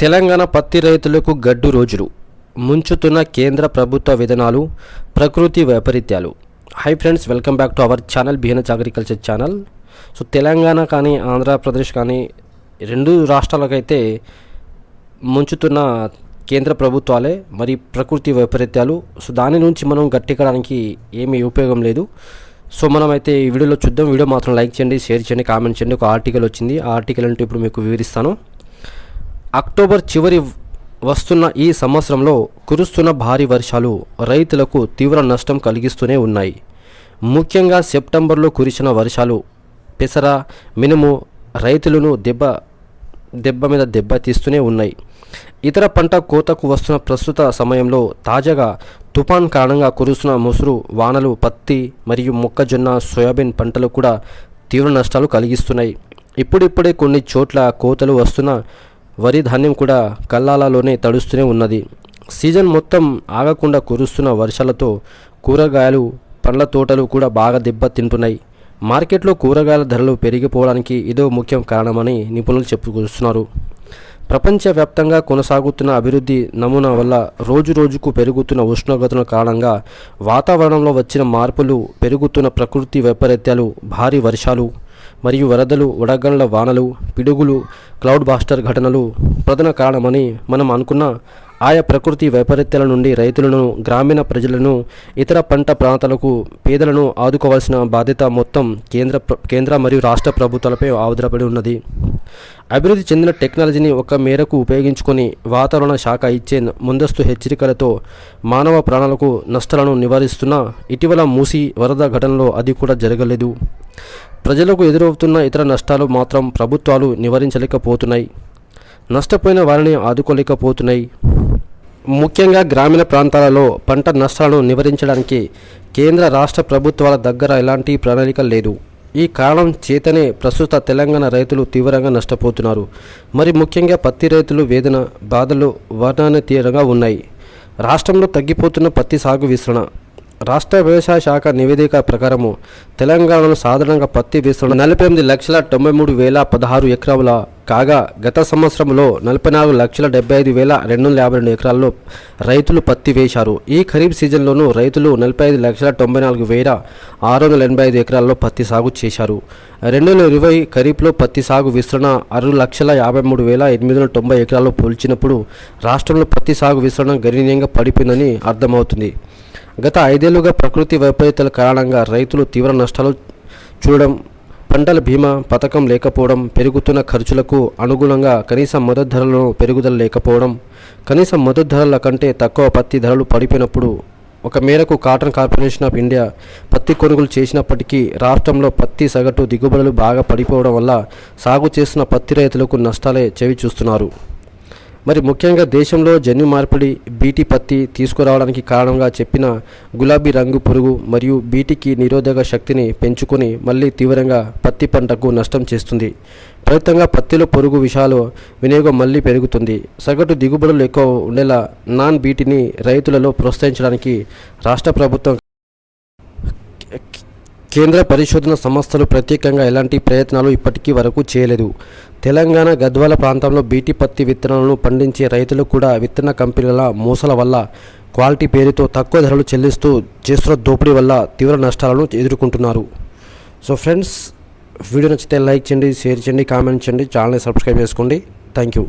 తెలంగాణ పత్తి రైతులకు గడ్డు రోజులు. ముంచుతున్న కేంద్ర ప్రభుత్వ విధానాలు ప్రకృతి వైపరీత్యాలు. Hi friends welcome back to our channel BHNS agriculture channel so Telangana కానీ ఆంధ్రప్రదేశ్ కానీ రెండు రాష్ట్రాలకైతే ముంచుతున్న కేంద్ర ప్రభుత్వాలే మరి ప్రకృతి వైపరీత్యాలు. సో దాని నుంచి మనం గట్టెక్కడానికి ఏమీ ఉపయోగం లేదు. సో మనం అయితే ఈ వీడియోలో చూద్దాం. వీడియో మాత్రం లైక్ చేయండి షేర్ చేయండి కామెంట్ చేయండి. ఒక ఆర్టికల్ వచ్చింది. ఆ ఆర్టికల్ అంటే ఇప్పుడు మీకు వివరిస్తాను. అక్టోబర్ చివరి వస్తున్న ఈ సంవత్సరంలో కురుస్తున్న భారీ వర్షాలు రైతులకు తీవ్ర నష్టం కలిగిస్తూనే ఉన్నాయి. ముఖ్యంగా సెప్టెంబర్లో కురిసిన వర్షాలు పెసర మినుము రైతులను దెబ్బ దెబ్బ మీద దెబ్బ తీస్తూనే ఉన్నాయి. ఇతర పంట కోతకు వస్తున్న ప్రస్తుత సమయంలో తాజాగా తుఫాన్ కారణంగా కురుస్తున్న ముసురు వానలు పత్తి మరియు మొక్కజొన్న సోయాబీన్ పంటలు కూడా తీవ్ర నష్టాలు కలిగిస్తున్నాయి. ఇప్పుడిప్పుడే కొన్ని చోట్ల కోతలు వస్తున్న వరి ధాన్యం కూడా కల్లాలలోనే తడుస్తూనే ఉన్నది. సీజన్ మొత్తం ఆగకుండా కురుస్తున్న వర్షాలతో కూరగాయలు పండ్ల తోటలు కూడా బాగా దెబ్బతింటున్నాయి. మార్కెట్లో కూరగాయల ధరలు పెరిగిపోవడానికి ఇదో ముఖ్యం కారణమని నిపుణులు చెప్పుకొస్తున్నారు. ప్రపంచవ్యాప్తంగా కొనసాగుతున్న అభివృద్ధి నమూనా వల్ల రోజు రోజుకు పెరుగుతున్న ఉష్ణోగ్రతల కారణంగా వాతావరణంలో వచ్చిన మార్పులు పెరుగుతున్న ప్రకృతి వైపరీత్యాలు భారీ వర్షాలు మరియు వరదలు వడగండ్ల వానలు పిడుగులు క్లౌడ్ బాస్టర్ ఘటనలు ప్రధాన కారణమని మనం అనుకున్న ఆయా ప్రకృతి వైపరీత్యాల నుండి రైతులను గ్రామీణ ప్రజలను ఇతర పంట ప్రాంతాలకు పేదలను ఆదుకోవాల్సిన బాధ్యత మొత్తం కేంద్ర కేంద్ర మరియు రాష్ట్ర ప్రభుత్వాలపై ఆధారపడి ఉన్నది. అభివృద్ధి చెందిన టెక్నాలజీని ఒక మేరకు ఉపయోగించుకొని వాతావరణ శాఖ ఇచ్చే ముందస్తు హెచ్చరికలతో మానవ ప్రాణాలకు నష్టాలను నివారిస్తున్న ఇటీవల మూసి వరద ఘటనలో అది కూడా జరగలేదు. ప్రజలకు ఎదురవుతున్న ఇతర నష్టాలు మాత్రం ప్రభుత్వాలు నివారించలేకపోతున్నాయి. నష్టపోయిన వారిని ఆదుకోలేకపోతున్నాయి. ముఖ్యంగా గ్రామీణ ప్రాంతాలలో పంట నష్టాలను నివారించడానికి కేంద్ర రాష్ట్ర ప్రభుత్వాల దగ్గర ఎలాంటి ప్రణాళిక లేదు. ఈ కారణం చేతనే ప్రస్తుత తెలంగాణ రైతులు తీవ్రంగా నష్టపోతున్నారు. మరి ముఖ్యంగా పత్తి రైతులు వేదన బాధలు వర్ణనతీయంగా ఉన్నాయి. రాష్ట్రంలో తగ్గిపోతున్న పత్తి సాగు విస్తరణ రాష్ట్ర వ్యవసాయ శాఖ నివేదిక ప్రకారము తెలంగాణలో సాధారణంగా పత్తి విస్తరణ నలభై ఎనిమిది లక్షల తొంభై మూడు వేల పదహారు ఎకరాల కాగా గత సంవత్సరంలో నలభై నాలుగు లక్షల డెబ్బై ఐదు వేల రెండు వందల యాభై రెండు ఎకరాల్లో రైతులు పత్తి వేశారు. ఈ ఖరీఫ్ సీజన్లోనూ రైతులు నలభై ఐదు లక్షల తొంభై నాలుగు వేల ఆరు వందల ఎనభై ఐదు ఎకరాల్లో పత్తి సాగు చేశారు. రెండు వేల ఇరవై ఖరీఫ్లో పత్తి సాగు విస్తరణ ఆరు లక్షల యాభై మూడు వేల ఎనిమిది వందల తొంభై ఎకరాల్లో పోల్చినప్పుడు రాష్ట్రంలో పత్తి సాగు విస్తరణ గణనీయంగా పడిపోయిందని అర్థమవుతుంది. గత ఐదేళ్ళుగా ప్రకృతి వైపరీత్యాల కారణంగా రైతులు తీవ్ర నష్టాలు చూడడం పంటల బీమా పథకం లేకపోవడం పెరుగుతున్న ఖర్చులకు అనుగుణంగా కనీస మద్దతు ధరలను పెరుగుదల లేకపోవడం కనీస మద్దతు ధరల కంటే తక్కువ పత్తి ధరలు పడిపోయినప్పుడు ఒక మేరకు కాటన్ కార్పొరేషన్ ఆఫ్ ఇండియా పత్తి కొనుగోలు చేసినప్పటికీ రాష్ట్రంలో పత్తి సగటు దిగుబడులు బాగా పడిపోవడం వల్ల సాగు చేస్తున్న పత్తి రైతులకు నష్టాలే చెవి చూస్తున్నారు మరి ముఖ్యంగా దేశంలో జన్యు మార్పిడి బీటీ పత్తి తీసుకురావడానికి కారణంగా చెప్పిన గులాబీ రంగు పురుగు మరియు బీటీకి నిరోధక శక్తిని పెంచుకొని మళ్ళీ తీవ్రంగా పత్తి పంటకు నష్టం చేస్తుంది. ఫలితంగా పత్తిలో పురుగు విషాలు వినియోగం మళ్ళీ పెరుగుతుంది. సగటు దిగుబడులు ఎక్కువ ఉండేలా నాన్ బీటీని రైతులలో ప్రోత్సహించడానికి రాష్ట్ర ప్రభుత్వం కేంద్ర పరిశోధన సంస్థలు ప్రత్యేకంగా ఎలాంటి ప్రయత్నాలు ఇప్పటికీ వరకు చేయలేదు. తెలంగాణ గద్వాల ప్రాంతంలో బీటీ పత్తి విత్తనాలను పండించే రైతులు కూడా విత్తన కంపెనీల మోసాల వల్ల క్వాలిటీ పేరుతో తక్కువ ధరలు చెల్లిస్తూ చేస్తున్న దోపిడీ వల్ల తీవ్ర నష్టాలను ఎదుర్కొంటున్నారు. సో ఫ్రెండ్స్ వీడియో నచ్చితే లైక్ చేయండి షేర్ చేయండి కామెంట్ చేయండి ఛానల్ని సబ్స్క్రైబ్ చేసుకోండి. Thank you